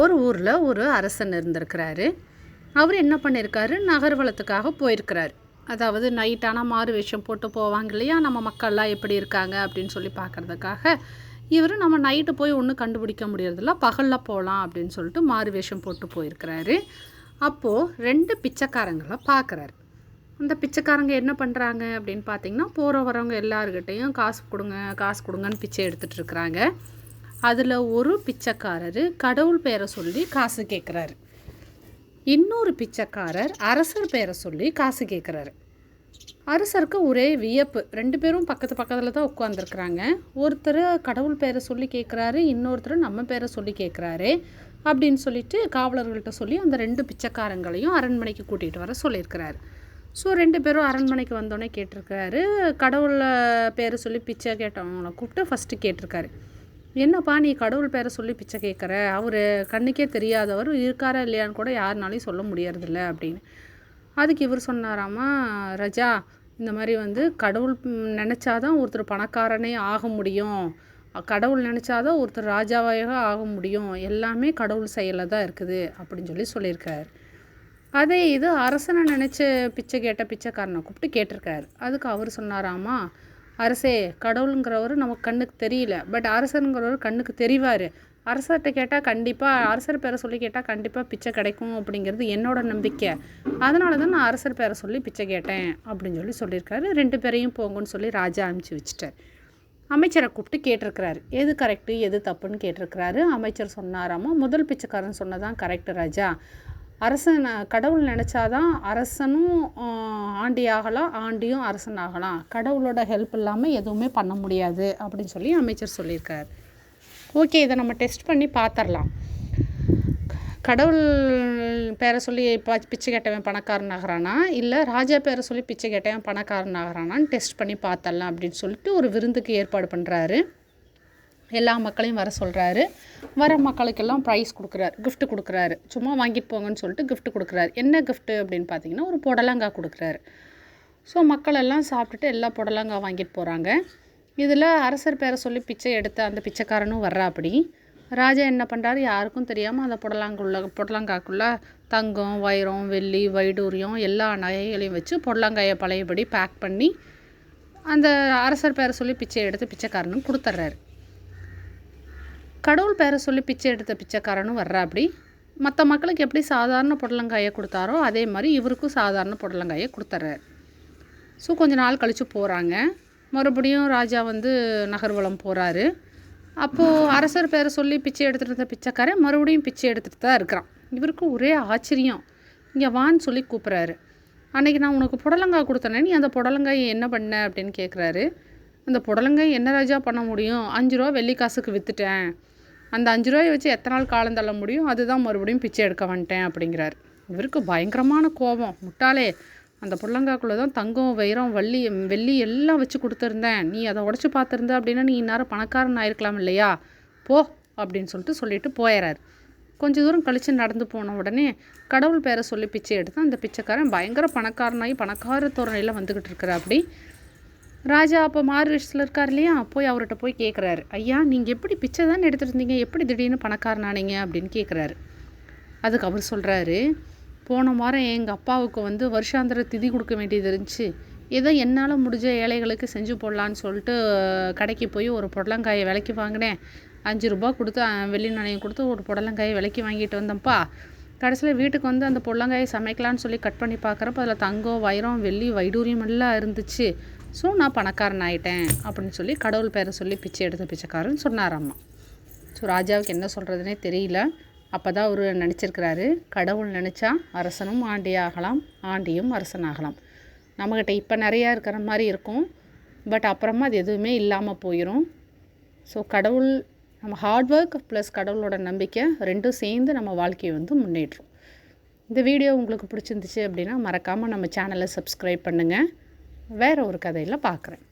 ஒரு ஊரில் ஒரு அரசன் இருந்திருக்கிறாரு. அவர் என்ன பண்ணியிருக்காரு நகர்வலத்துக்காக போயிருக்கிறாரு. அதாவது நைட்டான மாறு வேஷம் போட்டு போவாங்க இல்லையா? நம்ம மக்கள்லாம் எப்படி இருக்காங்க? அப்படின்னு சொல்லி பார்க்குறதுக்காக இவர் நம்ம நைட்டு போய் ஒன்றும் கண்டுபிடிக்க முடியறதில்ல. பகலில் போகலாம் அப்படின்னு சொல்லிட்டு மாறு வேஷம் போட்டு போயிருக்கிறாரு. அப்போது ரெண்டு பிச்சைக்காரங்களை பார்க்குறாரு. அந்த பிச்சைக்காரங்க என்ன பண்ணுறாங்க அப்படின்னு பார்த்தீங்கன்னா போகிற வரவங்க எல்லாருக்கிட்டேயும் காசு கொடுங்க காசு கொடுங்கன்னு பிச்சை எடுத்துகிட்டு இருக்கிறாங்க. அதில் ஒரு பிச்சைக்காரர் கடவுள் பேரை சொல்லி காசு கேட்குறாரு இன்னொரு பிச்சைக்காரர் அரசர் பேரை சொல்லி காசு கேட்குறாரு அரசருக்கு ஒரே வியப்பு. ரெண்டு பேரும் பக்கத்து பக்கத்தில் தான் உட்காந்துருக்குறாங்க ஒருத்தர் கடவுள் பேரை சொல்லி கேட்குறாரு இன்னொருத்தர் நம்ம பேரை சொல்லி கேட்குறாரு அப்படின்னு சொல்லிட்டு காவலர்கள்ட்ட சொல்லி அந்த ரெண்டு பிச்சைக்காரங்களையும் அரண்மனைக்கு கூட்டிகிட்டு வர சொல்லியிருக்கிறாரு. ஸோ ரெண்டு பேரும் அரண்மனைக்கு வந்தோடனே கேட்டிருக்காரு. கடவுளை பேரை சொல்லி பிச்சை கேட்டவங்களை கூப்பிட்டு ஃபஸ்ட்டு கேட்டிருக்காரு. என்னப்பா நீ கடவுள் பேரை சொல்லி பிச்சை கேட்குற? அவர் கண்ணுக்கே தெரியாதவர் இருக்காரா இல்லையான்னு கூட யாருனாலையும் சொல்ல முடியறதில்ல அப்படின்னு. அதுக்கு இவர் சொன்னாராமா ரஜா இந்த மாதிரி வந்து கடவுள் நினச்சாதான் ஒருத்தர் பணக்காரனே ஆக முடியும். கடவுள் நினச்சாதான் ஒருத்தர் ராஜாவாக ஆக முடியும். எல்லாமே கடவுள் செயலில் தான் இருக்குது அப்படின்னு சொல்லி சொல்லியிருக்கார். அதே இது அரசனை நினச்ச பிச்சை கேட்ட பிச்சைக்காரனை கூப்பிட்டு கேட்டிருக்காரு. அதுக்கு அவர் சொன்னாராமா அரசே கடவுளுங்கிறவர் நமக்கு கண்ணுக்கு தெரியல. பட் அரசருங்கிறவர் கண்ணுக்கு தெரிவார். அரசர்கிட்ட கேட்டால் கண்டிப்பாக அரசர் பேரை சொல்லி கேட்டால் கண்டிப்பாக பிச்சை கிடைக்கும் அப்படிங்கிறது என்னோட நம்பிக்கை. அதனால தான் நான் அரசர் பேரை சொல்லி பிச்சை கேட்டேன் அப்படின்னு சொல்லி சொல்லியிருக்காரு. ரெண்டு பேரையும் போங்கன்னு சொல்லி ராஜா அனுப்பிச்சி வச்சுட்டார். அமைச்சரை கூப்பிட்டு கேட்டிருக்கிறாரு. எது கரெக்டு எது தப்புன்னு கேட்டிருக்கிறாரு. அமைச்சர் சொன்னாராமா? முதல் பிச்சைக்காரன் சொன்னதான் கரெக்டு ராஜா. அரசன் கடவுள் நினச்சாதான் அரசனும் ஆண்டி ஆகலாம் ஆண்டியும் அரசன் ஆகலாம் கடவுளோட ஹெல்ப் இல்லாமல் எதுவுமே பண்ண முடியாது அப்படின்னு சொல்லி அமைச்சர் சொல்லியிருக்கார். ஓகே இதை நம்ம டெஸ்ட் பண்ணி பார்த்துடலாம் கடவுள் பேரை சொல்லி இப்போ பிச்சை கேட்டவன் பணக்காரன் ஆகிறானா இல்லை ராஜா பேரை சொல்லி பிச்சை கேட்டவன் பணக்காரன் ஆகிறானான்னு டெஸ்ட் பண்ணி பார்த்தரலாம் அப்படின்னு சொல்லிட்டு ஒரு விருந்துக்கு ஏற்பாடு பண்ணுறாரு எல்லா மக்களையும் வர சொல்கிறாரு வர மக்களுக்கெல்லாம் ப்ரைஸ் கொடுக்குறாரு கிஃப்ட் கொடுக்குறாரு. சும்மா வாங்கிட்டு போங்கன்னு சொல்லிட்டு கிஃப்ட் கொடுக்குறாரு. என்ன கிஃப்ட்டு அப்படின்னு பார்த்தீங்கன்னா ஒரு புடலங்காய் கொடுக்குறாரு. ஸோ மக்களெல்லாம் சாப்பிட்டுட்டு எல்லா புடலங்காய் வாங்கிட்டு போகிறாங்க இதில் அரசர் பேரை சொல்லி பிச்சை எடுத்த அந்த பிச்சைக்காரனும் வர்றா அப்படி ராஜா என்ன பண்ணுறாரு யாருக்கும் தெரியாமல் அந்த புடலாங்குள்ள புடலங்காக்குள்ளே தங்கம் வைரம் வெள்ளி வைடூரியம் எல்லா நகைகளையும் வச்சு புடலங்காயை பழையபடி பேக் பண்ணி அந்த அரசர் பேரை சொல்லி பிச்சை எடுத்து பிச்சைக்காரனும் கொடுத்துட்றாரு. கடவுள் பேரை சொல்லி பிச்சை எடுத்த பிச்சைக்காரனும் வர்றா அப்படி மற்ற மக்களுக்கு எப்படி சாதாரண புடலங்காயை கொடுத்தாரோ அதே மாதிரி இவருக்கும் சாதாரண புடலங்காயை கொடுத்துட்றாரு ஸோ கொஞ்ச நாள் கழித்து போகிறாங்க மறுபடியும் ராஜா வந்து நகர்வலம் போகிறாரு அப்போது அரசர் பேரை சொல்லி பிச்சை எடுத்துகிட்டு இருந்த பிச்சைக்காரன் மறுபடியும் பிச்சை எடுத்துகிட்டு தான் இருக்கிறான். இவருக்கு ஒரே ஆச்சரியம். இங்கே வான்னு சொல்லி கூப்பிட்றாரு. அன்றைக்கி நான் உனக்கு புடலங்காய் கொடுத்தனே நீ அந்த புடலங்காயை என்ன பண்ண? அப்படின்னு கேட்குறாரு அந்த புடலங்காய் என்ன ராஜா பண்ண முடியும்? அஞ்சு ரூபா வெள்ளி காசுக்கு விற்றுட்டேன் அந்த அஞ்சு ரூபாயை வச்சு எத்தனை நாள் காலம் தள்ள முடியும்? அதுதான் மறுபடியும் பிச்சை எடுக்க வந்துட்டேன் அப்படிங்கிறார். இவருக்கு பயங்கரமான கோபம். முட்டாளே அந்த புடலங்காக்குள்ளே தான் தங்கம் வைரம் வள்ளி வெள்ளி எல்லாம் வச்சு கொடுத்துருந்தேன். நீ அதை உடச்சி பார்த்துருந்த அப்படின்னா நீ இந்நேரம் பணக்காரன் ஆயிருக்கலாம் இல்லையா? போ அப்படின்னு சொல்லிட்டு சொல்லிட்டு போயிடறாரு கொஞ்சம் தூரம் கழித்து நடந்து போன உடனே கடவுள் பேரை சொல்லி பிச்சை எடுத்து அந்த பிச்சைக்காரன் பயங்கர பணக்காரனாகி பணக்கார தோரணையில் வந்துக்கிட்டு இருக்கிற அப்படி ராஜா அப்போ மாறு இருக்கார் இல்லையா? போய் அவர்கிட்ட போய் கேட்குறாரு ஐயா நீங்கள் எப்படி பிச்சை தானே எடுத்துருந்தீங்க? எப்படி திடீர்னு பணக்காரனானீங்க அப்படின்னு கேட்குறாரு அதுக்கு அவர் சொல்கிறாரு போன வாரம் எங்கள் அப்பாவுக்கு வந்து வருஷாந்திர திதி கொடுக்க வேண்டியது இருந்துச்சு. ஏதோ என்னால் முடிஞ்ச ஏழைகளுக்கு செஞ்சு போடலான்னு சொல்லிட்டு கடைக்கு போய் ஒரு புடலங்காயை விலைக்கு வாங்கினேன். அஞ்சு ரூபா கொடுத்து வெள்ளி நாணயம் கொடுத்து ஒரு புடலங்காயை விலைக்கு வாங்கிட்டு வந்தேன்ப்பா. கடைசியில் வீட்டுக்கு வந்து அந்த புடலங்காயை சமைக்கலான்னு சொல்லி கட் பண்ணி பார்க்குறப்ப அதில் தங்கம் வைரம் வெள்ளி வைடூரியம் எல்லாம் இருந்துச்சு. ஸோ நான் பணக்காரன் ஆகிட்டேன் அப்படின்னு சொல்லி கடவுள் பேரை சொல்லி பிச்சை எடுத்த பிச்சைக்காரன் சொன்னாராம்மா ஸோ ராஜாவுக்கு என்ன சொல்கிறதுனே தெரியல. அப்போ தான் அவர் நினச்சிருக்கிறாரு கடவுள் நினச்சா அரசனும் ஆண்டி ஆகலாம் ஆண்டியும் அரசனாகலாம். நம்மக்கிட்ட இப்போ நிறையா இருக்கிற மாதிரி இருக்கும். பட் அப்புறமா அது எதுவுமே இல்லாமல் போயிடும் ஸோ கடவுள் நம்ம ஹார்ட் ஒர்க் ப்ளஸ் கடவுளோட நம்பிக்கை ரெண்டும் சேர்ந்து நம்ம வாழ்க்கையை வந்து முன்னேற்றும். இந்த வீடியோ உங்களுக்கு பிடிச்சிருந்துச்சு அப்படின்னா மறக்காமல் நம்ம சேனலை சப்ஸ்கிரைப் பண்ணுங்கள் வேறு ஒரு கதையில் பார்க்குறேன்